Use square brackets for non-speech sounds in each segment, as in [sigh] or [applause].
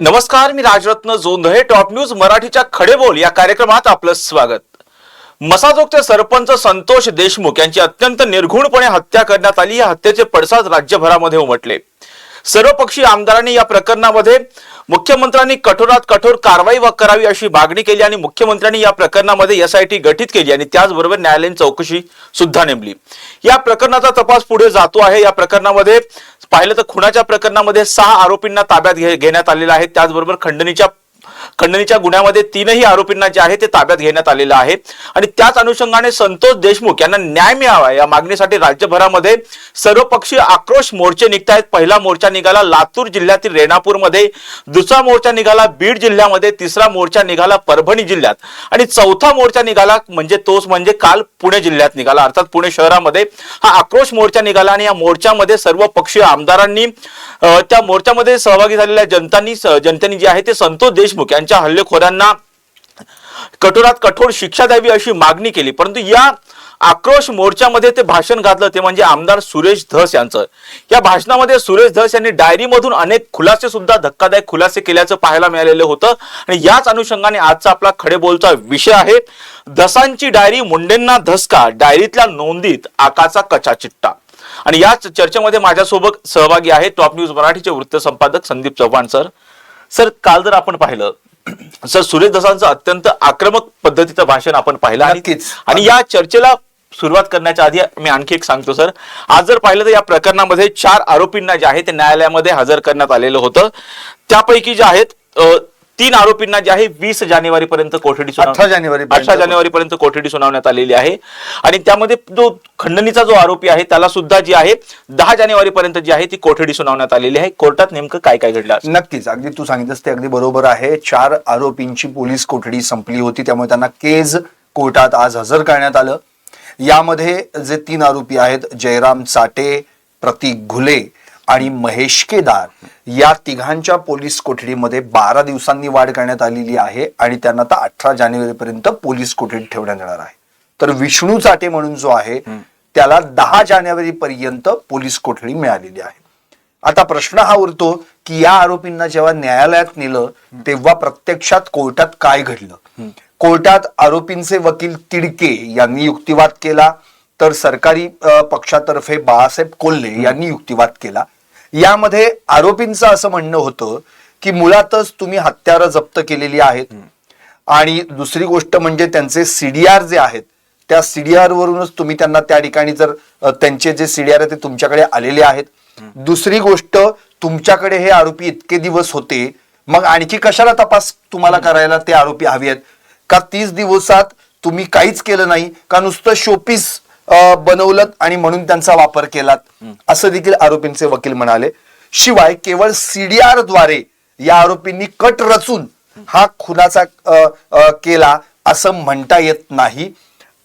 नमस्कार मी Rajratna Jondhale top news मराठीच्या खडेबोल या कार्यक्रमात आपलं स्वागत. मसाजोगचे सरपंच संतोष देशमुख यांची अत्यंत निर्घुणपणे हत्या करण्यात आली या हत्येचे पडसाद राज्यभरामध्ये उमटले. सर्वपक्षीय आमदारांनी या प्रकरणामध्ये मुख्यमंत्र्यांनी कठोरात कठोर कारवाई करावी अशी मागणी केली आणि मुख्यमंत्र्यांनी या प्रकरणामध्ये एसआयटी गठीत केली आणि त्याचबरोबर न्यायालयीन चौकशी सुद्धा नेमली. या प्रकरणाचा तपास पुढे जातो आहे. या प्रकरणामध्ये पाहिलं तर खुनाच्या प्रकरणामध्ये सहा आरोपींना ताब्यात घे- घेण्यात आलेलं आहे. त्याचबरोबर खंडणीच्या खंडणीच्या गुन्ह्यामध्ये तीनही आरोपींना जे आहे ते ताब्यात घेण्यात आलेलं आहे. आणि त्याच अनुषंगाने संतोष देशमुख यांना न्याय मिळावा या मागणीसाठी राज्यभरामध्ये सर्वपक्षीय आक्रोश मोर्चे निघत आहेत पहिला मोर्चा निघाला लातूर जिल्ह्यातील रेणापूरमध्ये. दुसरा मोर्चा निघाला बीड जिल्ह्यामध्ये. तिसरा मोर्चा निघाला परभणी जिल्ह्यात. आणि चौथा मोर्चा निघाला म्हणजे तोच म्हणजे काल पुणे जिल्ह्यात निघाला. अर्थात पुणे शहरामध्ये हा आक्रोश मोर्चा निघाला आणि या मोर्चामध्ये सर्व पक्षीय आमदारांनी त्या मोर्चामध्ये सहभागी झालेल्या जनतांनी जनतेने जे आहे ते संतोष देशमुख यांच्या हल्लेखोरांना कठोरात कठोर शिक्षा द्यावी अशी मागणी केली. परंतु या आक्रोश मोर्चामध्ये ते भाषण घातलं ते म्हणजे आमदार सुरेश धस यांचं. या भाषणामध्ये सुरेश धस यांनी डायरीमधून अनेक खुलासे सुद्धा धक्कादायक खुलासे केल्याचं पाहायला मिळालेलं होतं. आणि याच अनुषंगाने आजचा आपला खडेबोलचा विषय आहे धसांची डायरी मुंडेंना धसका डायरीतल्या नोंदीत आकाचा कचा चिट्टा. आणि याच चर्चेमध्ये माझ्यासोबत सहभागी आहे टॉप न्यूज मराठीचे वृत्त संपादक संदीप चव्हाण सर. सर काल जर आपण पाहिलं [clears throat] सर सुरेश दसांचं अत्यंत आक्रमक पद्धतीचं भाषण आपण पाहिलं नक्कीच. आणि या चर्चेला सुरुवात करण्याच्या आधी मी आणखी एक सांगतो सर आज जर पाहिलं तर या प्रकरणामध्ये चार आरोपींना जे आहे ते न्यायालयामध्ये हजर करण्यात आलेलं होतं त्यापैकी जे आहेत तीन आरोपींना जे आहे वीस जानेवारी पर्यंत कोठडी 18 जानेवारीपर्यंत. अठरा जानेवारी पर्यंत कोठडी सुनावण्यात आलेली आहे आणि त्यामध्ये जो खंडणीचा जो आरोपी आहे त्याला सुद्धा जी आहे दहा जानेवारी पर्यंत जी आहे ती कोठडी सुनावण्यात आलेली आहे कोर्टात नेमकं काय काय घडलं? नक्कीच अगदी तू सांगितलंस ते अगदी बरोबर आहे चार आरोपींची पोलीस कोठडी संपली होती त्यामुळे त्यांना केज कोर्टात आज हजर करण्यात आलं यामध्ये जे तीन आरोपी आहेत जयराम चाटे प्रतीक घुले आणि महेश केदार या तिघांच्या पोलीस कोठडीमध्ये बारा दिवसांनी वाढ करण्यात आलेली आहे आणि त्यांना आता अठरा जानेवारीपर्यंत पोलीस कोठडीत ठेवण्यात येणार आहे. तर विष्णू चाटे म्हणून जो आहे त्याला दहा जानेवारी पर्यंत पोलीस कोठडी मिळालेली आहे. आता प्रश्न हा उरतो की या आरोपींना जेव्हा न्यायालयात नेलं तेव्हा प्रत्यक्षात कोर्टात काय घडलं? कोर्टात आरोपींचे वकील तिडके यांनी युक्तिवाद केला तर सरकारी पक्षातर्फे बाळासाहेब कोल्हे यांनी युक्तिवाद केला. यामध्ये आरोपींचं असं म्हणणं होतं की मुळातच तुम्ही हत्यारं जप्त केलेली आहेत. आणि दुसरी गोष्ट म्हणजे त्यांचे सीडीआर जे आहेत त्या सीडीआर वरूनच तुम्ही त्यांना त्या ठिकाणी जर त्यांचे जे सीडीआर आहे ते तुमच्याकडे आलेले आहेत. दुसरी गोष्ट तुमच्याकडे हे आरोपी इतके दिवस होते मग आणखी कशाला तपास तुम्हाला करायला ते आरोपी हवे आहेत? का तीस दिवसात तुम्ही काहीच केलं नाही? का नुसतं शोपीस बनवलं आणि म्हणून त्यांचा वापर केलात. असं देखील आरोपींचे वकील म्हणाले. शिवाय केवळ सीडीआरद्वारे या आरोपींनी कट रचून हा खुनाचा केला असं म्हणता येत नाही.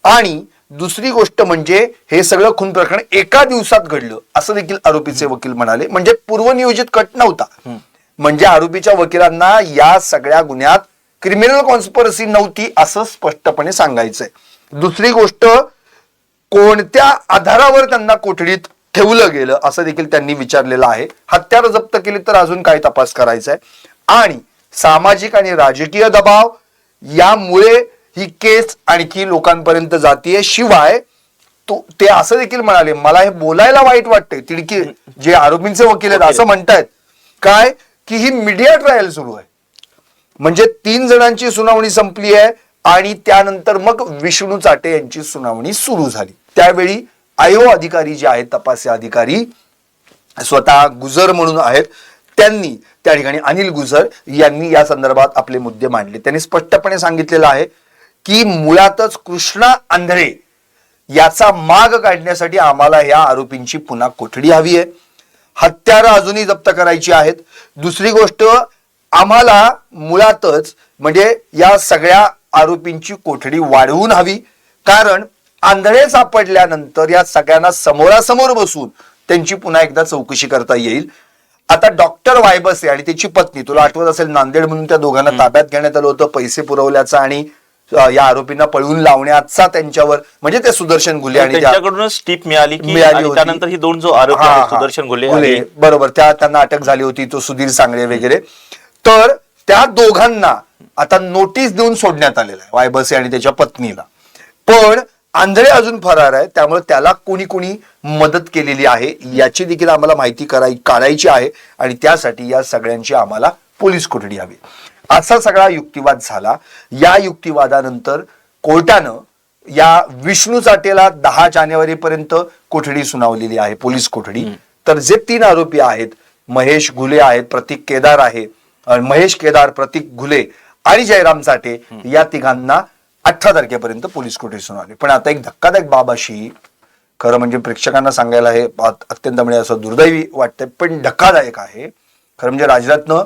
आणि दुसरी गोष्ट म्हणजे हे सगळं खून प्रकरण एका दिवसात घडलं असं देखील आरोपीचे वकील म्हणाले. म्हणजे पूर्वनियोजित कट नव्हता. म्हणजे आरोपीच्या वकिलांना या सगळ्या गुन्ह्यात क्रिमिनल कॉन्स्परसी नव्हती असं स्पष्टपणे सांगायचंय. दुसरी गोष्ट कोणत्या आधारावर त्यांना कोठडीत ठेवलं गेलं असं देखील त्यांनी विचारलेलं आहे. हत्यार जप्त केली तर अजून काय तपास करायचा आहे आणि सामाजिक आणि राजकीय दबाव यामुळे ही केस आणखी लोकांपर्यंत जातीये शिवाय तो ते असं देखील म्हणाले मला हे बोलायला वाईट वाटतंय. तिडकी जे आरोपींचे वकील आहेत असं म्हणतायत. काय? की ही मीडिया ट्रायल सुरू आहे. म्हणजे तीन जणांची सुनावणी संपली आहे आणि त्यानंतर मग विष्णू चाटे यांची सुनावणी सुरू झाली. त्यावेळी आयो अधिकारी जे आहेत तपासी अधिकारी स्वतः गुजर म्हणून आहेत त्यांनी त्या ठिकाणी अनिल गुजर यांनी या संदर्भात आपले मुद्दे मांडले. त्यांनी स्पष्टपणे सांगितलेलं आहे की मुळातच कृष्णा आंधळे याचा माग काढण्यासाठी आम्हाला या आरोपींची पुन्हा कोठडी हवी आहे. हत्यारं अजूनही जप्त करायची आहेत. दुसरी गोष्ट आम्हाला मुळातच म्हणजे या सगळ्या आरोपींची कोठडी वाढवून हवी. कारण आंधळे सापडल्यानंतर या सगळ्यांना समोरासमोर बसून त्यांची पुन्हा एकदा चौकशी करता येईल. आता डॉक्टर वायबसे आणि त्याची पत्नी तुला आठवत असेल नांदेड म्हणून त्या दोघांना ताब्यात घेण्यात आलं होतं पैसे पुरवल्याचा आणि या आरोपींना पळवून लावण्याचा त्यांच्यावर म्हणजे ते सुदर्शन घुले आणि त्या- त्यांच्याकडूनच टीप मिळाली मिळाली. त्यानंतर ही दोन जो आरोपी. सुदर्शन आणि बरोबर. त्या त्यांना अटक झाली होती तो सुधीर सांगळे वगैरे. तर त्या दोघांना आता नोटीस देऊन सोडण्यात आलेलं आहे वायबसे आणि त्याच्या पत्नीला. पण आंधळे अजून फरार आहे त्यामुळे त्याला कोणी कोणी मदत केलेली आहे याची देखील आम्हाला माहिती कराय काढायची आहे आणि त्यासाठी या सगळ्यांची आम्हाला पोलीस कोठडी हवी. असा सगळा युक्तिवाद झाला. या युक्तिवादानंतर कोर्टानं या विष्णू चाटेला दहा जानेवारी पर्यंत कोठडी सुनावलेली आहे पोलीस कोठडी. तर जे तीन आरोपी आहेत महेश घुले आहेत प्रतीक केदार आहे महेश केदार प्रतीक घुले आणि जयराम चाटे या तिघांना अठरा तारखेपर्यंत पोलीस कोठडी सुनावली पण आता एक धक्कादायक बाब अशी खरं म्हणजे प्रेक्षकांना सांगायला हे अत्यंत म्हणजे असं दुर्दैवी वाटतंय पण धक्कादायक आहे. खरं म्हणजे राजरत्न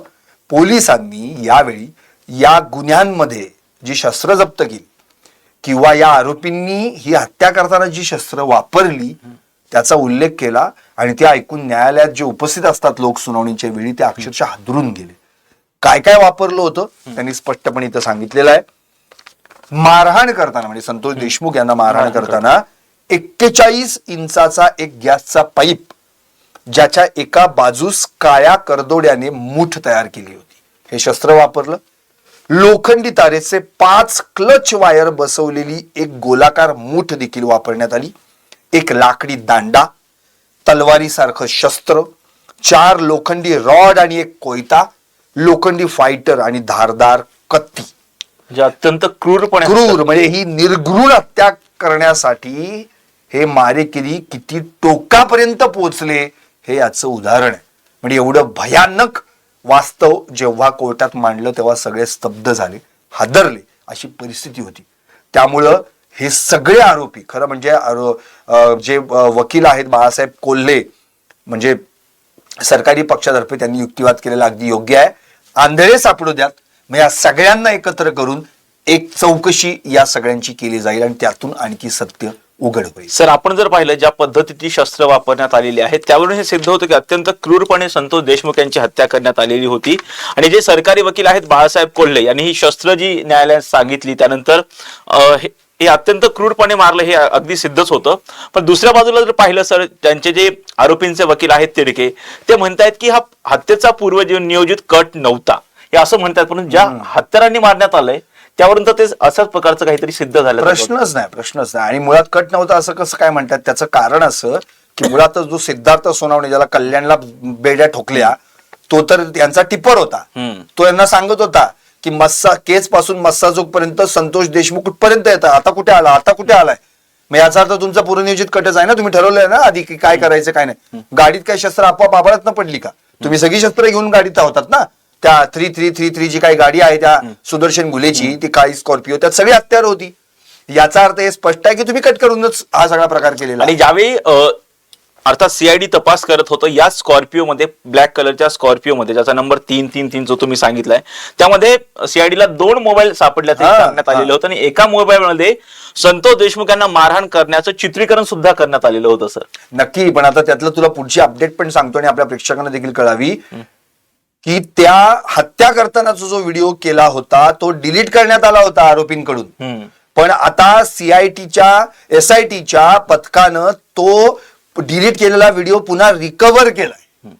पोलिसांनी यावेळी या गुन्ह्यांमध्ये जी शस्त्र जप्त केली किंवा या आरोपींनी ही हत्या करताना जी शस्त्र वापरली त्याचा उल्लेख केला आणि ते ऐकून न्यायालयात जे उपस्थित असतात लोक सुनावणीच्या वेळी ते अक्षरशः हादरून गेले. काय काय वापरलं होतं त्यांनी स्पष्टपणे इथं सांगितलेलं आहे. मारहाण करताना म्हणजे संतोष देशमुख यांना मारहाण करताना एक्केचाळीस इंचाचा एक गॅसचा पाईप ज्याच्या एका बाजूस काळ्या करदोड्याने मूठ तयार केली होती. हे शस्त्र वापरलं. लोखंडी तारेचे पाच क्लच वायर बसवलेली एक गोलाकार मूठ देखील वापरण्यात आली. एक लाकडी दांडा तलवारीसारखं शस्त्र चार लोखंडी रॉड आणि एक कोयता लोखंडी फायटर आणि धारदार कत्ती. म्हणजे अत्यंत क्रूरपणे क्रूर म्हणजे ही निर्घृण हत्या करण्यासाठी हे मारेकिरी किती टोकापर्यंत पोहोचले हे याचं उदाहरण आहे. म्हणजे एवढं भयानक वास्तव जेव्हा कोर्टात मांडलं तेव्हा सगळे स्तब्ध झाले हादरले अशी परिस्थिती होती. त्यामुळं हे सगळे आरोपी खरं म्हणजे आरो- जे वकील आहेत बाळासाहेब कोल्हे म्हणजे सरकारी पक्षातर्फे त्यांनी युक्तिवाद केलेला अगदी योग्य आहे. आंधळे सापडू द्यात. मग या सगळ्यांना एकत्र करून एक चौकशी या सगळ्यांची केली जाईल आणि त्यातून आणखी सत्य उघड होईल. सर आपण जर पाहिलं ज्या पद्धतीची शस्त्र वापरण्यात आलेली आहेत त्यावरून हे सिद्ध होतं की अत्यंत क्रूरपणे संतोष देशमुख यांची हत्या करण्यात आलेली होती. आणि जे सरकारी वकील आहेत बाळासाहेब कोल्हे यांनी ही शस्त्र जी न्यायालयात सांगितली त्यानंतर हे हे अत्यंत क्रूरपणे मारलं हे अगदी सिद्धच होतं. पण दुसऱ्या बाजूला जर पाहिलं सर त्यांचे जे आरोपींचे वकील आहेत तिडके ते म्हणतायत की हा हत्येचा पूर्व नियोजित कट नव्हता. हे असं म्हणतात पण ज्या हत्यारांनी मारण्यात आलंय त्यावरून तर ते अशाच प्रकारचं काहीतरी सिद्ध झालं प्रश्नच नाही प्रश्नच नाही. आणि मुळात कट नव्हता असं कसं काय म्हणतात? त्याचं कारण असं की मुळातच जो सिद्धार्थ सोनावणे ज्याला कल्याणला बेड्या ठोकल्या तो तर यांचा टिप्पर होता. तो यांना सांगत होता की मस्सा केजपासून मस्साजोग पर्यंत संतोष देशमुख कुठपर्यंत येतात? आता कुठे आला? आता कुठे आलाय? मग याचा अर्थ तुमचा पूर्वनियोजित कटच आहे ना? तुम्ही ठरवलंय ना आधी की काय करायचं काय नाही. गाडीत काय शस्त्र आपोआप आभाळात न पडली का? तुम्ही सगळी शस्त्र घेऊन गाडीत होतात ना? त्या थ्री थ्री थ्री थ्री जी काही गाडी आहे त्या सुदर्शन गुलेची ती काळी स्कॉर्पिओ त्यात सगळी हत्यार होती. याचा अर्थ हे स्पष्ट आहे की तुम्ही कट करूनच हा सगळा प्रकार केलेला आणि. ज्यावेळी अर्थात सीआयडी तपास करत होतं या स्कॉर्पिओ मध्ये ब्लॅक कलरच्या स्कॉर्पिओ मध्ये ज्याचा नंबर तीन तीन तीन जो तुम्ही सांगितलाय त्यामध्ये सीआयडीला दोन मोबाईल सापडल्याचे हा, सांगण्यात. आलेलं होतं आणि एका मोबाईल मध्ये संतोष देशमुख यांना मारहाण करण्याचं चित्रीकरण सुद्धा करण्यात आलेलं होतं सर. नक्की पण आता त्यातलं तुला पुढची अपडेट पण सांगतो आणि आपल्या प्रेक्षकांना देखील कळावी. की त्या हत्या करतानाचा जो व्हिडिओ केला होता तो डिलीट करण्यात आला होता आरोपींकडून. पण आता सीआयटीच्या एस आय टीच्या पथकानं तो डिलीट केलेला व्हिडिओ पुन्हा रिकव्हर केलाय.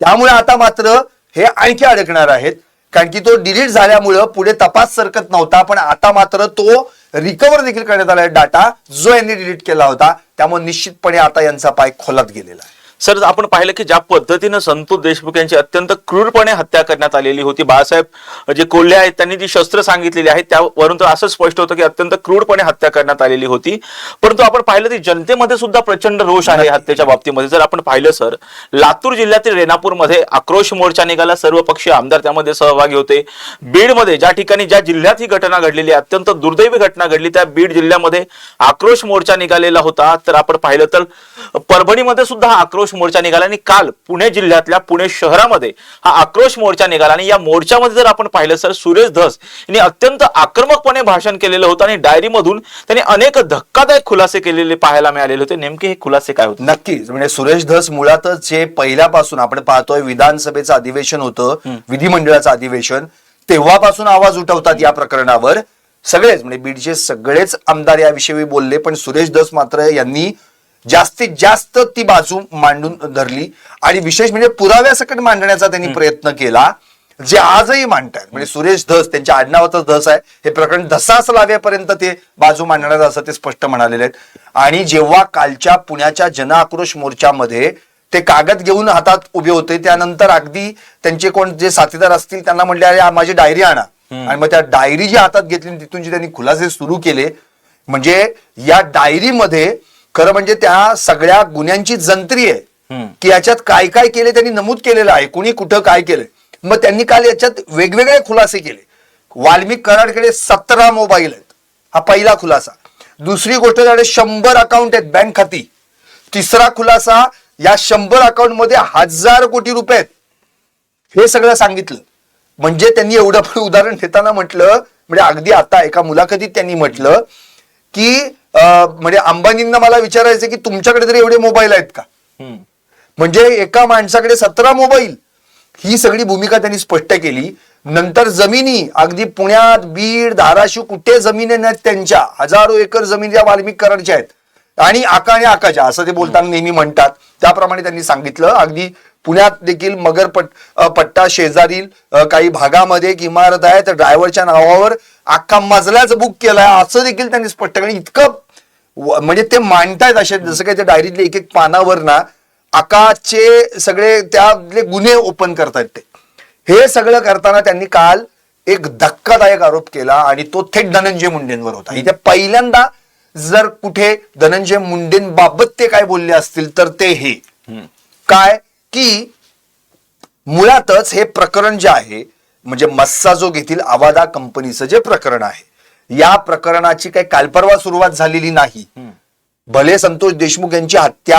त्यामुळे आता मात्र हे आणखी अडकणार आहेत. कारण की तो डिलीट झाल्यामुळं पुढे तपास सरकत नव्हता पण आता मात्र तो रिकव्हर देखील करण्यात आलाय. डाटा जो यांनी डिलीट केला होता त्यामुळे निश्चितपणे आता यांचा पाय खोलात गेलेला आहे. सर आपण पाहिलं की ज्या पद्धतीनं संतोष देशमुख यांची अत्यंत क्रूरपणे हत्या करण्यात आलेली होती बाळासाहेब जे कोल्हे आहेत त्यांनी जी शस्त्र सांगितलेली आहेत त्यावरून तर असं स्पष्ट होतं की अत्यंत क्रूरपणे हत्या करण्यात आलेली होती. परंतु आपण पाहिलं की जनतेमध्ये सुद्धा प्रचंड रोष आहे हत्येच्या बाबतीमध्ये. जर आपण पाहिलं सर लातूर जिल्ह्यातील रेणापूरमध्ये आक्रोश मोर्चा निघाला. सर्व पक्षीय आमदार त्यामध्ये सहभागी होते. बीडमध्ये ज्या ठिकाणी ज्या जिल्ह्यात ही घटना घडलेली अत्यंत दुर्दैवी घटना घडली त्या बीड जिल्ह्यामध्ये आक्रोश मोर्चा निघालेला होता. तर आपण पाहिलं तर परभणीमध्ये सुद्धा हा आक्रोश मोर्चा निघाला आणि काल पुणे जिल्ह्यातल्या पुणे शहरामध्ये हा आक्रोश मोर्चा निघाला आणि या मोर्चामध्ये जर आपण पाहिलं सर सुरेश धस यांनी अत्यंत आक्रमकपणे भाषण केलेलं होतं आणि डायरीमधून त्यांनी अनेक धक्कादायक खुलासे केलेले पाहायला मिळालेले होते. नेमके हे खुलासे काय होते? नक्कीच. म्हणजे सुरेश धस मुळातच जे पहिल्यापासून आपण पाहतोय विधानसभेचं अधिवेशन होतं विधिमंडळाचं अधिवेशन. तेव्हापासून आवाज उठवतात या प्रकरणावर. सगळेच म्हणजे बीडचे सगळेच आमदार याविषयी बोलले पण सुरेश धस मात्र यांनी जास्तीत जास्त ती बाजू मांडून धरली आणि विशेष म्हणजे पुराव्यासकट मांडण्याचा त्यांनी प्रयत्न केला जे आजही मांडतात म्हणजे सुरेश धस त्यांच्या आडनावाचं धस आहे. हे प्रकरण धसास लावेपर्यंत ते बाजू मांडणार असं ते स्पष्ट म्हणालेले आहेत. आणि जेव्हा कालच्या पुण्याच्या जनआक्रोश मोर्चामध्ये ते कागद घेऊन हातात उभे होते त्यानंतर अगदी त्यांचे कोण जे साथीदार असतील त्यांना म्हटले अरे माझी डायरी आणा. आणि मग त्या डायरी जी हातात घेतली तिथून जे त्यांनी खुलासे सुरू केले म्हणजे या डायरीमध्ये खरं म्हणजे त्या सगळ्या गुन्ह्यांची जंत्री आहे. की याच्यात काय काय केले त्यांनी नमूद केलेलं आहे. कुणी कुठं काय केलंय मग त्यांनी काल याच्यात वेगवेगळे खुलासे केले. वाल्मिक कराडकडे सतरा मोबाईल आहेत. हा पहिला खुलासा. दुसरी गोष्ट त्याकडे शंभर अकाउंट आहेत बँक खाती. तिसरा खुलासा या शंभर अकाउंटमध्ये हजार कोटी रुपये आहेत. हे सगळं सांगितलं. म्हणजे त्यांनी एवढं पण उदाहरण देताना म्हटलं म्हणजे अगदी आता एका मुलाखतीत त्यांनी म्हटलं की म्हणजे अंबानींना मला विचारायचं की तुमच्याकडे तरी एवढे मोबाईल आहेत का? म्हणजे एका माणसाकडे सतरा मोबाईल. ही सगळी भूमिका त्यांनी स्पष्ट केली. नंतर जमिनी अगदी पुण्यात बीड धाराशिव कुठे जमिनी नाहीत त्यांच्या. हजारो एकर जमिनी या वाल्मिक कराडच्या आहेत. आणि आका आणि आकाच्या असं ते बोलताना नेहमी म्हणतात. त्याप्रमाणे त्यांनी सांगितलं. अगदी पुण्यात देखील मगर पट पट्टा शेजारील काही भागामध्ये एक इमारत आहे. तर ड्रायव्हरच्या नावावर अख्खा मजलाच बुक केलाय. असं देखील त्यांनी स्पष्ट केलं. इतकं म्हणजे ते मांडतायत असे जसं काही त्या डायरीतले एक एक पानावर ना आकाचे सगळे त्यातले गुन्हे ओपन करतायत ते. हे सगळं करताना त्यांनी काल एक धक्कादायक आरोप केला आणि तो थेट धनंजय मुंडेंवर होता. इथे पहिल्यांदा जर कुठे धनंजय मुंडेंबाबत ते काय बोलले असतील तर ते हे. काय? की मुळातच हे प्रकरण जे आहे म्हणजे मस्साजोग येथील आवादा कंपनीचं जे प्रकरण आहे या प्रकरणाची काही कालपरवा सुरुवात झालेली नाही. भले संतोष देशमुख यांची हत्या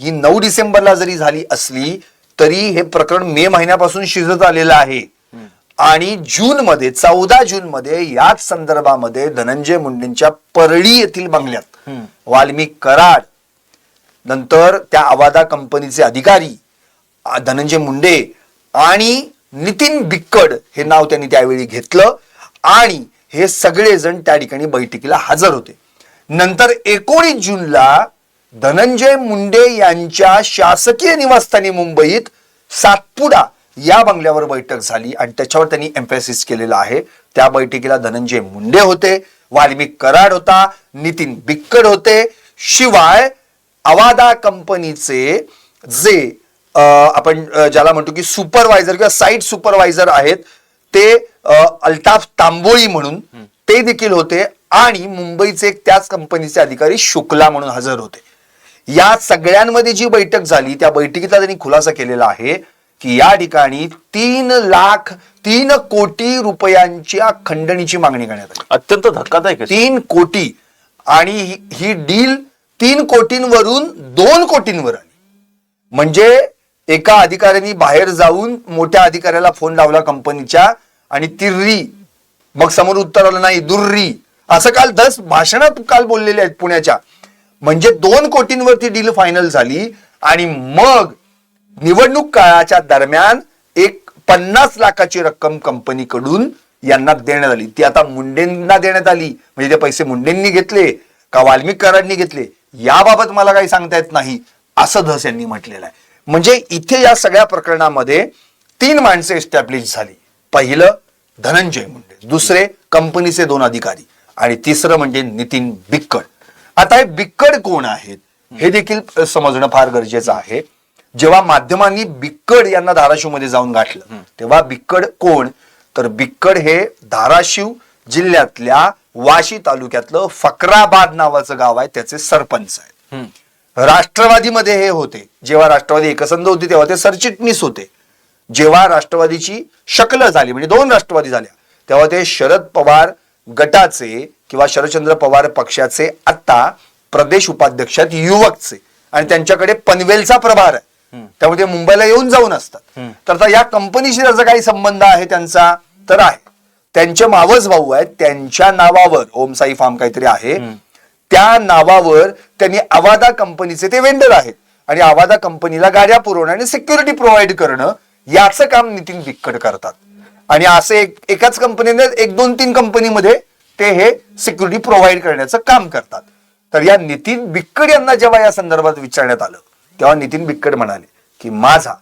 ही नऊ डिसेंबरला जरी झाली असली तरी हे प्रकरण मे महिन्यापासून शिजत आलेलं आहे. आणि जून मध्ये चौदा जून मध्ये याच संदर्भामध्ये धनंजय मुंडेंच्या परळी येथील बंगल्यात वाल्मिक कराड नंतर त्या आवादा कंपनीचे अधिकारी धनंजय मुंडे आणि नितीन बिक्कड हे नाव त्यांनी त्यावेळी घेतलं आणि हे सगळेजण त्या ठिकाणी बैठकीला हजर होते. नंतर एकोणीस जूनला धनंजय मुंडे यांच्या शासकीय निवासस्थानी मुंबईत सातपुडा या बंगल्यावर बैठक झाली आणि त्याच्यावर त्यांनी एम्फेसिस केलेलं आहे. त्या बैठकीला धनंजय मुंडे होते वाल्मिक कराड होता नितीन बिक्कड होते. शिवाय अवादा कंपनीचे जे आपण ज्याला म्हणतो की सुपरवायझर किंवा साईट सुपरवायझर आहेत ते अल्ताफ तांबोळी म्हणून ते देखील होते आणि मुंबईचे एक त्याच कंपनीचे अधिकारी शुक्ला म्हणून हजर होते. या सगळ्यांमध्ये जी बैठक झाली त्या बैठकीतला त्यांनी खुलासा केलेला आहे की या ठिकाणी तीन लाख तीन कोटी रुपयांच्या खंडणीची मागणी करण्यात आली. अत्यंत धक्कादायक. तीन कोटी आणि ही- ही डील तीन कोटींवरून दोन कोटींवर आली. म्हणजे एका अधिकाऱ्यांनी बाहेर जाऊन मोठ्या अधिकाऱ्याला फोन लावला कंपनीच्या आणि तिर्री मग समोर उत्तर आलं नाही दुर्री. असं काल दस भाषणात काल बोललेले आहेत पुण्याच्या. म्हणजे दोन कोटींवरती डील फायनल झाली आणि मग निवडणूक काळाच्या दरम्यान एक पन्नास लाखाची रक्कम कंपनीकडून यांना देण्यात आली. ती आता मुंडेंना देण्यात आली. म्हणजे ते पैसे मुंडेंनी घेतले का वाल्मिकरांनी घेतले? याबाबत मला काही सांगता येत नाही असं धस यांनी म्हटलेलं आहे. म्हणजे इथे या सगळ्या प्रकरणामध्ये तीन माणसे एस्टॅब्लिश झाली. पहिलं धनंजय मुंडे दुसरे कंपनीचे दोन अधिकारी आणि तिसरं म्हणजे नितीन बिक्कड. आता हे बिक्कड कोण आहेत हे देखील समजणं फार गरजेचं आहे. जेव्हा माध्यमांनी बिक्कड यांना धाराशिवमध्ये जाऊन गाठलं तेव्हा बिक्कड कोण? तर बिक्कड हे धाराशिव जिल्ह्यातल्या वाशी तालुक्यातलं फकराबाद नावाचं गाव आहे त्याचे सरपंच आहेत. राष्ट्रवादीमध्ये हे होते. जेव्हा राष्ट्रवादी एकसंध होती तेव्हा ते सरचिटणीस होते. जेव्हा राष्ट्रवादीची शकल झाली म्हणजे दोन राष्ट्रवादी झाल्या तेव्हा ते शरद पवार गटाचे किंवा शरदचंद्र पवार पक्षाचे आता प्रदेश उपाध्यक्षात युवकचे. आणि त्यांच्याकडे पनवेलचा प्रभार आहे. त्यामुळे ते मुंबईला येऊन जाऊन असतात. तर आता या कंपनीशी त्याचा काही संबंध आहे त्यांचा तर आहे. त्यांचे मावस भाऊ आहेत त्यांच्या नावावर ओम साई फार्म काहीतरी आहे. त्या नावावर त्यांनी आवादा कंपनीचे ते वेंडर आहेत. आणि आवादा कंपनीला गाड्या पुरवणं आणि सिक्युरिटी प्रोव्हाइड करणं याचं काम नितीन बिक्कड करतात. आणि असे एक एकाच कंपनीने एक दोन तीन कंपनीमध्ये ते हे सिक्युरिटी प्रोव्हाइड करण्याचं काम करतात. तर या नितीन बिक्कड यांना जेव्हा या संदर्भात विचारण्यात आलं तेव्हा नितीन बिक्कड म्हणाले की माझा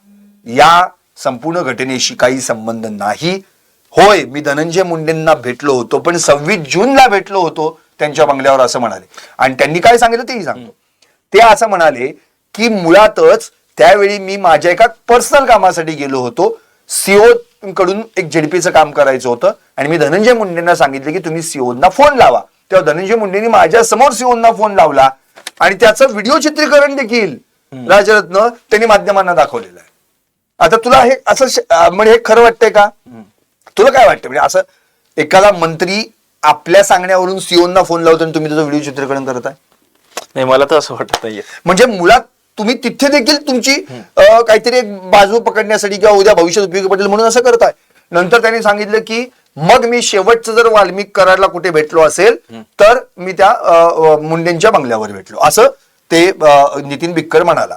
या संपूर्ण घटनेशी काही संबंध नाही. होय मी धनंजय मुंडेंना भेटलो होतो पण सव्वीस जूनला भेटलो होतो. त्यांच्या बंगल्यावर असं म्हणाले. आणि त्यांनी काय सांगितलं तेही सांगतो. ते असं म्हणाले की मुळातच त्यावेळी मी माझ्या एका पर्सनल कामासाठी गेलो होतो. सीओ कडून एक जेडपीचं काम करायचं होतं. आणि मी धनंजय मुंडेंना सांगितले की तुम्ही सीओना फोन लावा. तेव्हा धनंजय मुंडेंनी माझ्यासमोर सीओना फोन लावला. आणि त्याचं व्हिडिओ चित्रीकरण देखील राजरत्न त्यांनी माध्यमांना दाखवलेलं आहे. आता तुला हे असं म्हणजे हे खरं वाटतंय का? तुला काय वाटतं म्हणजे असं एखादा मंत्री आपल्या सांगण्यावरून सीओना फोन लावतो आणि तुम्ही त्याचं व्हिडिओ चित्रीकरण करताय? नाही मला तर असं वाटत नाहीये. म्हणजे मुळात तुम्ही तिथे देखील तुमची अं, काहीतरी एक बाजू पकडण्यासाठी किंवा उद्या भविष्यात उपयोगी पडेल म्हणून असं करताय. नंतर त्यांनी सांगितलं की मग मी शेवटचं जर वाल्मिक कराडला कुठे भेटलो असेल तर मी त्या अं, अं, मुंडेंच्या बंगल्यावर भेटलो. असं ते अं, नितीन बिक्कर म्हणाला.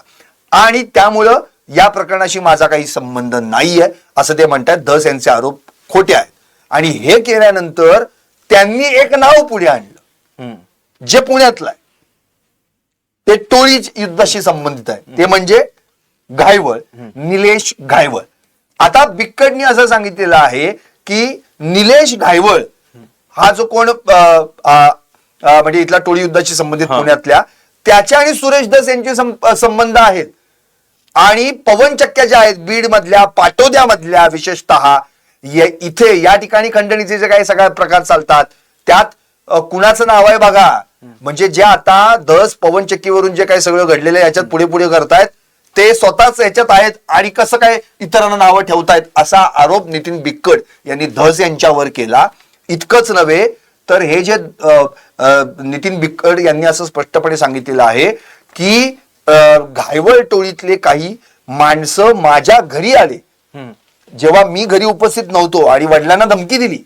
आणि त्यामुळं या प्रकरणाशी माझा काही संबंध नाहीये असं ते म्हणतात धस यांचे आरोप खोटे आहेत. आणि हे केल्यानंतर त्यांनी एक नाव पुढे आणलं. जे पुण्यातलं आहे. ते टोळी युद्धाशी संबंधित आहे. ते म्हणजे घायवळ निलेश घायवळ. आता बिक्कडनी असं सांगितलेलं आहे की निलेश घायवळ हा जो कोण म्हणजे इथला टोळी युद्धाशी संबंधित. पुण्यातल्या त्याच्या आणि सुरेश दस यांचे संबंध आहेत. आणि पवन चक्क्या ज्या आहेत बीड मधल्या पाटोद्यामधल्या विशेषतः इथे या ठिकाणी खंडणीचे जे काही सगळे प्रकार चालतात त्यात कुणाचं नाव आहे बघा. म्हणजे जे आता दस पवन चक्कीवरून जे काही सगळं घडलेलं आहे याच्यात पुढे पुढे करतायत ते स्वतःच याच्यात आहेत आणि कसं काय इतरांना नावं ठेवतायत असा आरोप नितीन बिक्कड यांनी धस यांच्यावर केला. इतकंच नव्हे तर हे जे नितीन बिक्कड यांनी असं स्पष्टपणे सांगितलेलं आहे की घायवळ टोळीतले काही माणसं माझ्या घरी आले. हम्म. जेव्हा मी घरी उपस्थित नव्हतो आणि वडिलांना धमकी दिली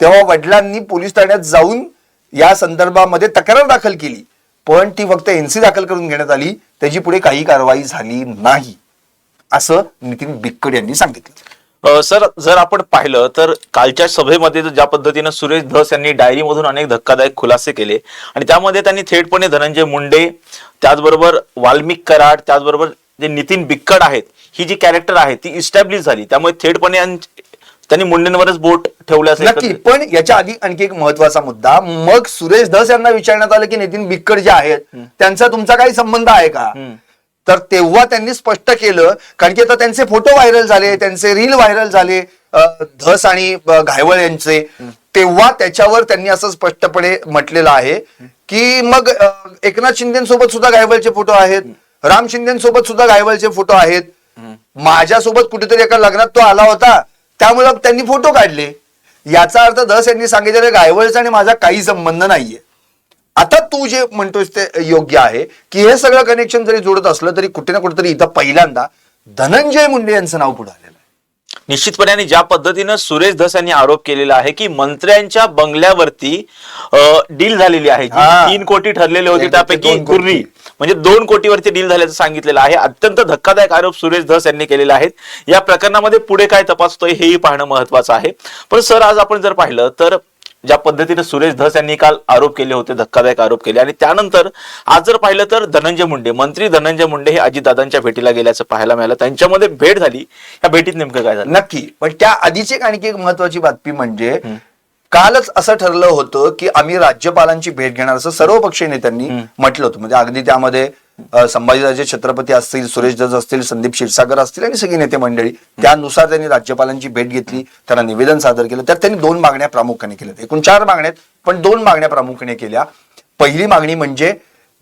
तेव्हा वडिलांनी पोलीस ठाण्यात जाऊन या संदर्भामध्ये तक्रार दाखल केली. पण ती फक्त एनसी दाखल करून घेण्यात आली. त्याची पुढे काही कारवाई झाली नाही असं नितीन बिक्कड यांनी सांगितलं. सर जर आपण पाहिलं तर कालच्या सभेमध्ये ज्या पद्धतीनं सुरेश धस यांनी डायरीमधून अनेक धक्कादायक खुलासे केले आणि त्यामध्ये त्यांनी थेटपणे धनंजय मुंडे त्याचबरोबर वाल्मिक कराड त्याचबरोबर जे नितीन बिक्कड आहेत ही जी कॅरेक्टर आहे ती इस्टॅब्लिश झाली. त्यामुळे थेटपणे त्यांनी मुंडेंवरच बोट ठेवलं नक्की. पण याच्या आधी आणखी एक महत्त्वाचा मुद्दा मग सुरेश धस यांना विचारण्यात आलं की नितीन बिक्कड जे आहेत त्यांचा तुमचा काही संबंध आहे का. तर तेव्हा त्यांनी स्पष्ट केलं कारण की आता त्यांचे फोटो व्हायरल झाले त्यांचे रील व्हायरल झाले धस आणि घायवळ यांचे. तेव्हा त्याच्यावर त्यांनी असं स्पष्टपणे म्हटलेलं आहे की मग एकनाथ शिंदेसोबत सुद्धा घायवळचे फोटो आहेत. राम शिंदेसोबत सुद्धा घायवळचे फोटो आहेत. माझ्यासोबत कुठेतरी एका लग्नात तो आला होता. त्यामुळे त्यांनी फोटो काढले. याचा अर्थ धस यांनी सांगितलेलं गायवळचा आणि माझा काही संबंध नाहीये. आता तू जे म्हणतोस ते योग्य आहे की हे सगळं कनेक्शन जरी जोडत असलं तरी कुठे ना कुठेतरी इथं पहिल्यांदा धनंजय मुंडे यांचं नाव पुढे आलेलं आहे. निश्चितपणे आणि ज्या पद्धतीनं सुरेश धस यांनी आरोप केलेला आहे की मंत्र्यांच्या बंगल्यावरती डील झालेली आहे. तीन कोटी ठरलेले होते त्यापैकी. कुर्री म्हणजे दोन कोटीवरती डील झाल्याचं सांगितलेलं आहे. अत्यंत धक्कादायक आरोप सुरेश धस यांनी केलेले आहेत. या प्रकरणामध्ये पुढे काय तपास होतोय हेही पाहणं महत्वाचं आहे. पण सर आज आपण जर पाहिलं तर ज्या पद्धतीने सुरेश धस यांनी काल आरोप केले होते धक्कादायक आरोप केले आणि त्यानंतर आज जर पाहिलं तर धनंजय मुंडे मंत्री धनंजय मुंडे हे अजितदादांच्या भेटीला गेल्याचं पाहायला मिळालं. त्यांच्यामध्ये भेट झाली. या भेटीत नेमकं काय झालं? नक्की. पण त्या आधीची आणखी एक महत्वाची बातमी म्हणजे कालच असं ठरलं होतं की आम्ही राज्यपालांची भेट घेणार असं सर्व पक्षीय नेत्यांनी म्हटलं होतं. म्हणजे अगदी त्यामध्ये संभाजीराजे छत्रपती असतील सुरेश दस असतील संदीप क्षीरसागर असतील आणि सगळी नेते मंडळी. त्यानुसार त्यांनी राज्यपालांची भेट घेतली त्यांना निवेदन सादर केलं. त्यात त्यांनी दोन मागण्या प्रामुख्याने केल्या. एकूण चार मागण्या पण दोन मागण्या प्रामुख्याने केल्या. पहिली मागणी म्हणजे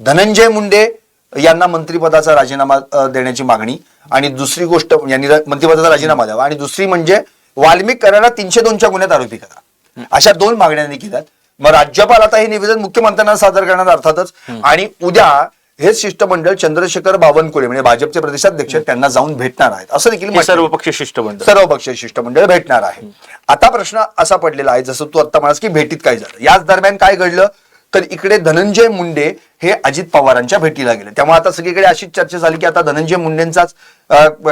धनंजय मुंडे यांना मंत्रिपदाचा राजीनामा देण्याची मागणी आणि दुसरी गोष्ट यांनी मंत्रिपदाचा राजीनामा द्यावा. आणि दुसरी म्हणजे वाल्मिक करायला तीनशे दोनच्या गुन्ह्यात आरोपी करा. अशा दोन मागण्यांनी केल्यात मग राज्यपाल आता हे निवेदन मुख्यमंत्र्यांना सादर करणार अर्थातच. आणि उद्या हे शिष्टमंडळ चंद्रशेखर बावनकुळे म्हणजे भाजपचे प्रदेशाध्यक्ष त्यांना जाऊन भेटणार आहेत. असं देखील म्हटलं सर्व पक्ष शिष्टमंडळ. सर्व पक्षीय शिष्टमंडळ भेटणार आहे. आता प्रश्न असा पडलेला आहे जसं तू आता म्हणास की भेटीत काय झालं. याच दरम्यान काय घडलं? तर इकडे धनंजय मुंडे हे अजित पवारांच्या भेटीला गेले. त्यामुळे आता सगळीकडे अशीच चर्चा झाली की आता धनंजय मुंडेंचाच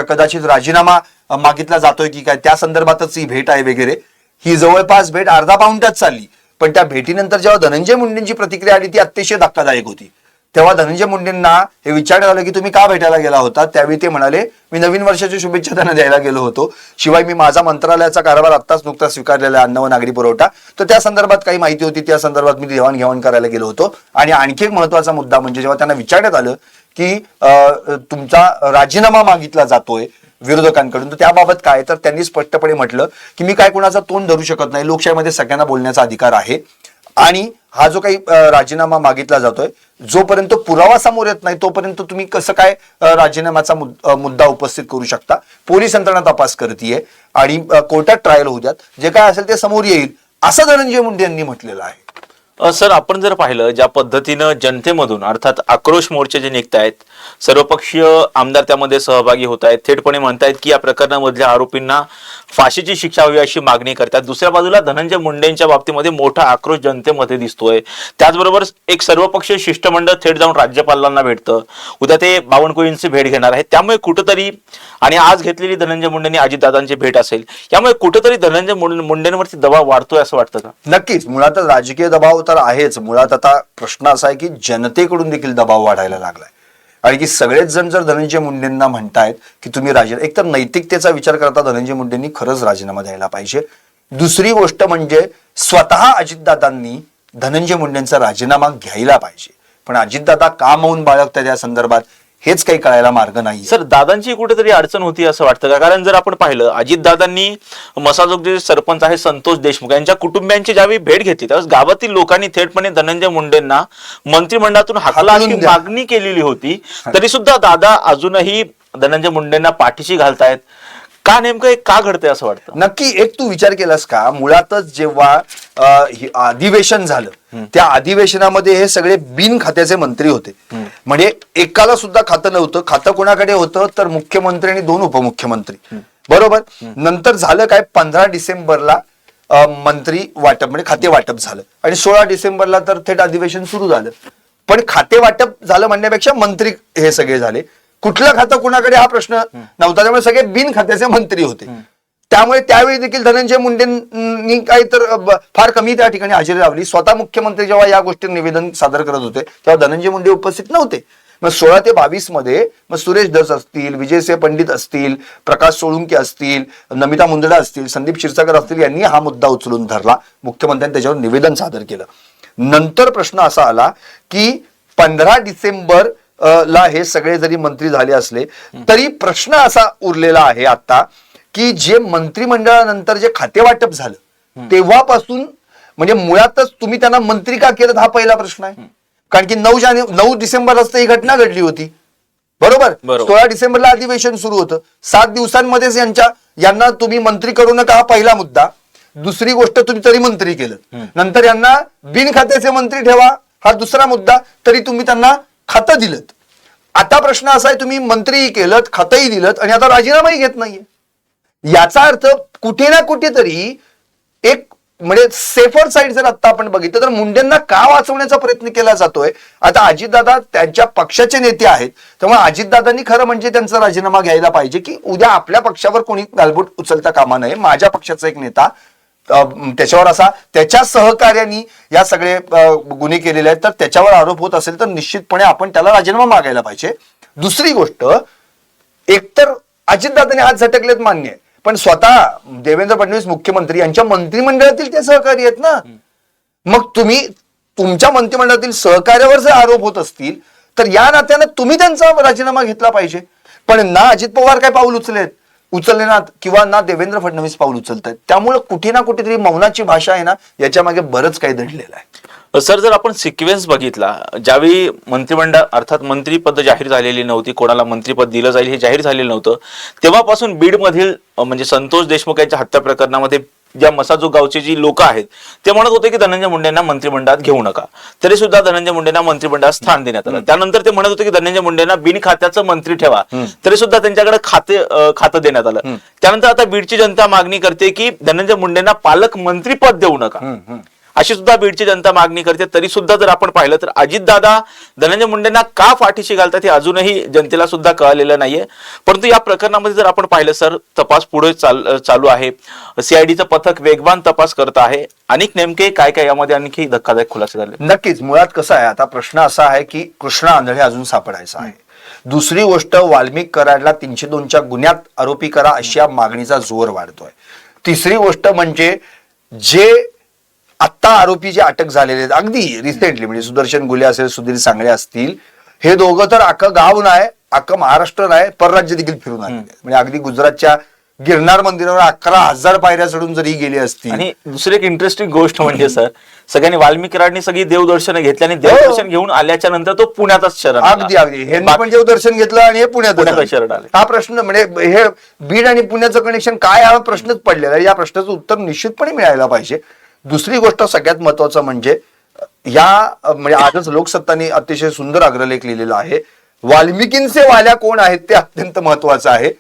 कदाचित राजीनामा मागितला जातोय की काय? त्या संदर्भातच ही भेट आहे वगैरे. ही जवळपास भेट अर्धा पाऊंटात चालली. पण त्या भेटीनंतर जेव्हा धनंजय मुंडेंची प्रतिक्रिया आली ती अतिशय धक्कादायक होती. तेव्हा धनंजय मुंडेंना हे विचारण्यात आलं की तुम्ही का भेटायला गेला होता? त्यावेळी ते म्हणाले मी नवीन वर्षाची शुभेच्छा त्यांना द्यायला गेलो होतो. शिवाय मी माझा मंत्रालयाचा कारभार आत्ताच नुकताच स्वीकारलेला आहे, अन्न व नागरी पुरवठा. तर त्या संदर्भात काही माहिती होती. त्या संदर्भात मी देवाणघेवाण करायला गेलो होतो. आणि आणखी एक महत्त्वाचा मुद्दा म्हणजे जेव्हा त्यांना विचारण्यात आलं की तुमचा राजीनामा मागितला जातोय विरोधकांकडून. तर त्याबाबत काय? तर त्यांनी स्पष्टपणे म्हटलं की मी काय कोणाचा तोंड धरू शकत नाही. लोकशाहीमध्ये सगळ्यांना बोलण्याचा अधिकार आहे. आणि हा जो काही राजीनामा मागितला जातोय जोपर्यंत पुरावा समोर येत नाही तोपर्यंत तुम्ही कसं काय राजीनाम्याचा मुद्दा उपस्थित करू शकता? पोलीस यंत्रणा तपास करतीये आणि कोर्टात ट्रायल होऊ द्यात. जे काय असेल ते समोर येईल असं धनंजय मुंडे यांनी म्हटलेलं आहे. सर आपण जर पाहिलं ज्या पद्धतीनं जनतेमधून अर्थात आक्रोश मोर्चे जे निघत आहेत सर्वपक्षीय आमदार त्यामध्ये सहभागी होत आहेत. थेटपणे म्हणतायत की या प्रकरणामधल्या आरोपींना फाशीची शिक्षा हवी अशी मागणी करतात. दुसऱ्या बाजूला धनंजय मुंडेंच्या बाबतीमध्ये मोठा आक्रोश जनतेमध्ये दिसतोय. त्याचबरोबर एक सर्वपक्षीय शिष्टमंडळ थेट जाऊन राज्यपालांना भेटतं. उद्या ते बावनकुळींची भेट घेणार आहेत. त्यामुळे कुठंतरी आणि आज घेतलेली धनंजय मुंडेंनी अजितदादांची भेट असेल. यामुळे कुठंतरी धनंजय मुंडेंवरती दबाव वाढतोय असं वाटतं का? नक्कीच. मुळात राजकीय दबाव तर आहेच. मुळात आता प्रश्न असा आहे की जनतेकडून देखील दबाव वाढायला लागलाय. आणि की सगळेच जण जर धनंजय मुंडेंना म्हणतायत की तुम्ही राजीनामा एक तर नैतिकतेचा विचार करता धनंजय मुंडेंनी खरंच राजीनामा द्यायला पाहिजे. दुसरी गोष्ट म्हणजे स्वतः अजितदादांनी धनंजय मुंडेंचा राजीनामा घ्यायला पाहिजे. पण अजितदादा का मौन बाळगतात या संदर्भात. हेच काही कळायला मार्ग नाही. सर दादांची कुठेतरी अडचण होती असं वाटतं का? कारण जर आपण पाहिलं अजितदादांनी मसाजोग जे सरपंच आहे संतोष देशमुख यांच्या कुटुंबियांची ज्यावेळी भेट घेतली त्यावेळेस गावातील लोकांनी थेटपणे धनंजय मुंडेंना मंत्रिमंडळातून हाकला अशी. मागणी केलेली होती. तरी सुद्धा दादा अजूनही धनंजय मुंडेंना पाठीशी घालतायत. का नेमकं का घडतंय असं वाटतं? नक्की एक तू विचार केलास का? मुळातच जेव्हा अधिवेशन झालं त्या अधिवेशनामध्ये हे सगळे बिन खात्याचे मंत्री होते. म्हणजे एकाला सुद्धा खातं नव्हतं खातं कोणाकडे होतं तर मुख्यमंत्री आणि दोन उपमुख्यमंत्री. बरोबर? नंतर झालं काय? पंधरा डिसेंबरला मंत्री वाटप म्हणजे खाते वाटप झालं. आणि सोळा डिसेंबरला तर थेट अधिवेशन सुरू झालं. पण खाते वाटप झालं म्हणण्यापेक्षा मंत्री हे सगळे झाले. कुठलं खातं कुणाकडे हा प्रश्न नव्हता. त्यामुळे सगळे बिन खात्याचे मंत्री होते. त्यामुळे त्यावेळी देखील धनंजय मुंडेंनी काही तर फार कमी त्या ठिकाणी हजेरी लावली. स्वतः मुख्यमंत्री जेव्हा या गोष्टीवर निवेदन सादर करत होते तेव्हा धनंजय मुंडे उपस्थित नव्हते. मग सोळा ते बावीसमध्ये मग सुरेश धस असतील विजयसिंह पंडित असतील प्रकाश सोळुंके असतील नमिता मुंदडा असतील संदीप क्षीरसागर असतील यांनी हा मुद्दा उचलून धरला. मुख्यमंत्र्यांनी त्याच्यावर निवेदन सादर केलं. नंतर प्रश्न असा आला की पंधरा डिसेंबर ला हे सगळे जरी मंत्री झाले असले तरी प्रश्न असा उरलेला आहे आता की जे मंत्रिमंडळानंतर जे खाते वाटप झालं तेव्हापासून म्हणजे मुळातच तुम्ही त्यांना मंत्री का केलं? हा पहिला प्रश्न आहे. कारण की नऊ जाने नऊ डिसेंबरलाच तर ही घटना घडली होती. बरोबर. सोळा डिसेंबरला अधिवेशन सुरू होतं. सात दिवसांमध्येच यांच्या यांना तुम्ही मंत्री करू नका हा पहिला मुद्दा. दुसरी गोष्ट तुम्ही तरी मंत्री केलं. नंतर यांना बिन खात्याचे मंत्री ठेवा हा दुसरा मुद्दा. तरी तुम्ही त्यांना खातं दिलं आता प्रश्न असा आहे तुम्ही मंत्रीही केलं खातंही दिलं आणि आता राजीनामाही घेत नाहीये. याचा अर्थ कुठे ना कुठेतरी एक म्हणजे सेफर साईड जर आता आपण बघितलं तर मुंडेंना का वाचवण्याचा प्रयत्न केला जातोय? आता अजितदादा त्यांच्या पक्षाचे नेते आहेत त्यामुळे अजितदादांनी खरं म्हणजे त्यांचा राजीनामा घ्यायला पाहिजे की उद्या आपल्या पक्षावर कोणी गालबोट उचलता कामा नये. माझ्या पक्षाचा एक नेता त्याच्यावर असा त्याच्या सहकार्याने या सगळे गुन्हे केलेले आहेत. तर त्याच्यावर आरोप होत असेल तर निश्चितपणे आपण त्याला राजीनामा मागायला पाहिजे. दुसरी गोष्ट एकतर अजितदादाने हात झटकलेत मान्य आहे. पण स्वतः देवेंद्र फडणवीस मुख्यमंत्री यांच्या मंत्रिमंडळातील ते सहकारी आहेत ना. मग तुम्ही तुमच्या मंत्रिमंडळातील सहकार्यावर जर आरोप होत असतील तर या नात्यानं तुम्ही त्यांचा राजीनामा घेतला पाहिजे. पण ना अजित पवार काय पाऊल उचलेत? उचलले ना किंवा ना देवेंद्र फडणवीस पाऊल उचलत आहेत त्यामुळे कुठे ना कुठेतरी मौनाची भाषा आहे ना याच्या मागे बरंच काही दडलेलं आहे. सर जर आपण सिक्वेन्स बघितला ज्यावेळी मंत्रिमंडळ अर्थात मंत्रीपद जाहीर झालेली नव्हती कोणाला मंत्रीपद दिलं जाईल हे जाहीर झालेलं नव्हतं तेव्हापासून बीडमधील म्हणजे संतोष देशमुख यांच्या हत्या प्रकरणामध्ये ज्या मसाजो गावचे जी लोक आहेत ते म्हणत होते की धनंजय मुंडेंना मंत्रिमंडळात घेऊ नका. तरी सुद्धा धनंजय मुंडेंना मंत्रिमंडळात स्थान देण्यात आलं. त्यानंतर ते म्हणत होते की धनंजय मुंडेंना बिन खात्याचं मंत्री ठेवा. तरी सुद्धा त्यांच्याकडे खाते खातं देण्यात आलं. त्यानंतर आता बीडची जनता मागणी करते की धनंजय मुंडेंना पालक मंत्रीपद देऊ नका. अशी सुद्धा बीडची जनता मागणी करते. तरी सुद्धा जर आपण पाहिलं तर अजितदादा धनंजय मुंडेंना का फाटीशी घालतात हे अजूनही जनतेला सुद्धा कळलेलं नाहीये. परंतु या प्रकरणामध्ये जर आपण पाहिलं सर तपास पुढे चाल चालू आहे. सीआयडीचं पथक वेगवान तपास करत आहे. आणि नेमके काय काय यामध्ये आणखी धक्कादायक खुलासे झाले? नक्कीच. मुळात कसं आहे आता प्रश्न असा आहे की कृष्णा आंधळे अजून सापडायचा आहे. दुसरी गोष्ट वाल्मिक कराडला तीनशे दोनच्या गुन्ह्यात आरोपी करा अशी या मागणीचा जोर वाढतोय. तिसरी गोष्ट म्हणजे जे आत्ता आरोपी जे अटक झालेले आहेत अगदी रिसेंटली म्हणजे सुदर्शन गुले असेल सुधीर सांगळे असतील हे दोघं तर अख्खं गाव नाही अख्खं महाराष्ट्र नाही परराज्य देखील फिरून आहेत. म्हणजे अगदी गुजरातच्या गिरनार मंदिरावर अकरा हजार पायऱ्या चढून जरी गेली असतील आणि दुसरी एक इंटरेस्टिंग गोष्ट म्हणजे सर सगळ्यांनी वाल्मिकी कराडनी सगळी देवदर्शन घेतली आणि देवदर्शन घेऊन आल्याच्यानंतर तो पुण्यातच शरण आला. अगदी अगदी हे पण देवदर्शन घेतलं आणि हे पुण्यात आलं. शरण आले. हा प्रश्न म्हणजे हे बीड आणि पुण्याचं कनेक्शन काय हा प्रश्नच पडलेला या प्रश्नाचं उत्तर निश्चितपणे मिळायला पाहिजे दुसरी गोष्ट सगळ्यात महत्वाचं म्हणजे या म्हणजे आजच लोकसत्तानी अतिशय सुंदर अग्रलेख लिहिलेला आहे. वाल्मिकींचे वाल्या कोण आहेत ते अत्यंत महत्वाचं आहे.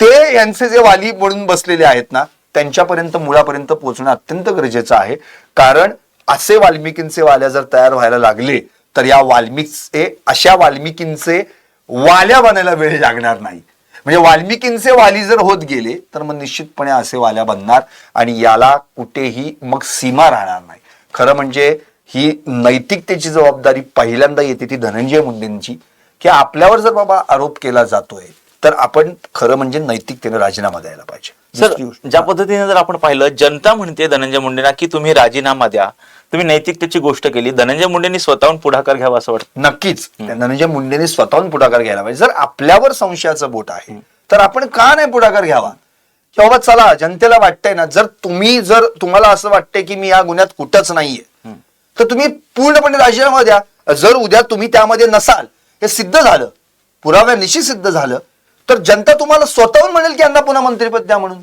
ते यांचे जे वाली म्हणून बसलेले आहेत ना त्यांच्यापर्यंत मुळापर्यंत पोहोचणं अत्यंत गरजेचं आहे. कारण असे वाल्मिकींचे वाल्या जर तयार व्हायला लागले तर या वाल्मिकचे अशा वाल्मिकींचे वाल्या बनायला वेळ लागणार नाही. म्हणजे वाल्मिकींचे वाली जर होत गेले तर मग निश्चितपणे असे वाल्या बनणार आणि याला कुठेही मग सीमा राहणार नाही. खरं म्हणजे ही नैतिकतेची जबाबदारी पहिल्यांदा येते ती धनंजय मुंडेंची की आपल्यावर जर बाबा आरोप केला जातोय तर आपण खरं म्हणजे नैतिकतेने राजीनामा द्यायला पाहिजे. सर ज्या पद्धतीने जर आपण पाहिलं जनता म्हणते धनंजय मुंडेंना की तुम्ही राजीनामा द्या तुम्ही नैतिकतेची गोष्ट केली धनंजय मुंडेंनी स्वतःहून पुढाकार घ्यावा असं वाटतं? नक्कीच. धनंजय मुंडेने स्वतःहून पुढाकार घ्यायला पाहिजे. जर आपल्यावर संशयाचं बोट आहे तर आपण का नाही पुढाकार घ्यावा? की बाबा चला जनतेला वाटतंय ना जर तुम्ही जर तुम्हाला असं वाटतंय की मी या गुन्ह्यात कुठंच नाहीये तर तुम्ही पूर्णपणे राजीनामा द्या. जर उद्या तुम्ही त्यामध्ये नसाल हे सिद्ध झालं पुराव्यानिशी सिद्ध झालं तर जनता तुम्हाला स्वतःहून म्हणेल की यांना पुन्हा मंत्रिपद द्या म्हणून.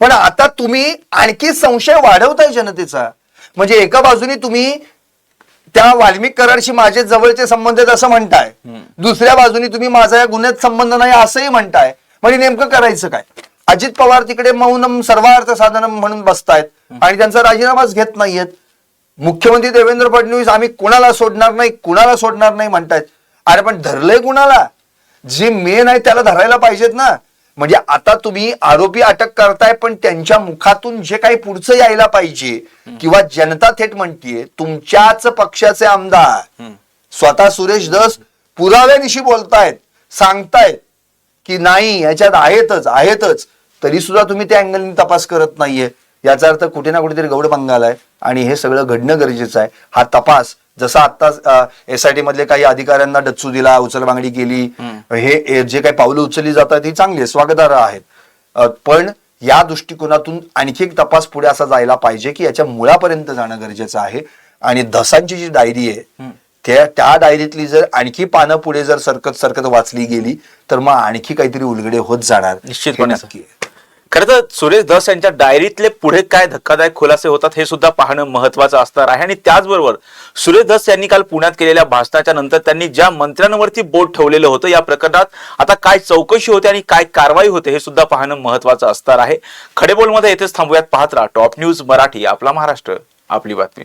पण आता तुम्ही आणखी संशय वाढवताय जनतेचा म्हणजे एका बाजूने तुम्ही त्या वाल्मिक करारशी माझे जवळचे संबंध आहेत असं म्हणताय. दुसऱ्या बाजूनी तुम्ही माझा या गुन्ह्यात संबंध नाही असंही म्हणताय. म्हणजे नेमकं करायचं काय? अजित पवार तिकडे मौनम सर्वार्थ साधनम म्हणून बसतायत आणि त्यांचा राजीनामाच घेत नाहीयेत. मुख्यमंत्री देवेंद्र फडणवीस आम्ही कुणाला सोडणार नाही कुणाला सोडणार नाही म्हणतायत. अरे पण धरलंय कुणाला? जे मेन आहे त्याला धरायला पाहिजेत ना. म्हणजे आता तुम्ही आरोपी अटक करताय पण त्यांच्या मुखातून जे काही पुढचं यायला पाहिजे किंवा जनता थेट म्हणतीये तुमच्याच पक्षाचे आमदार स्वतः सुरेश धस पुराव्यानिशी बोलतायत सांगतायत की नाही याच्यात आहेतच आहेतच. तरी सुद्धा तुम्ही त्या अँगलनी तपास करत नाहीये. याचा अर्थ कुठे ना कुठेतरी गौड पंगाल आहे आणि हे सगळं घडणं गरजेचं आहे. हा तपास जसा आता एस आय टी मधले काही अधिकाऱ्यांना डच्चू दिला उचलबांगडी केली हे जे काही पावलं उचलली जातात ही चांगली स्वागतार्ह आहेत. पण या दृष्टिकोनातून आणखी एक तपास पुढे असा जायला पाहिजे की याच्या मुळापर्यंत जाणं गरजेचं आहे. आणि धसांची जी डायरी आहे त्या त्या डायरीतली जर आणखी पानं पुढे जर सरकत सरकत वाचली गेली तर मग आणखी काहीतरी उलगडे होत जाणार. निश्चितपणे. खरं तर सुरेश धस यांच्या डायरीतले पुढे काय धक्कादायक खुलासे होतात हे सुद्धा पाहणं महत्वाचं असणार आहे. आणि त्याचबरोबर सुरेश धस यांनी काल पुण्यात केलेल्या भाषणाच्या नंतर त्यांनी ज्या मंत्र्यांवरती बोट ठेवलेलं होतं या प्रकरणात आता काय चौकशी होते आणि काय कारवाई होते हे सुद्धा पाहणं महत्वाचं असणार आहे. खडेबोलमध्ये येथेच थांबूयात पाहत राहा. टॉप न्यूज मराठी आपला महाराष्ट्र आपली बातमी.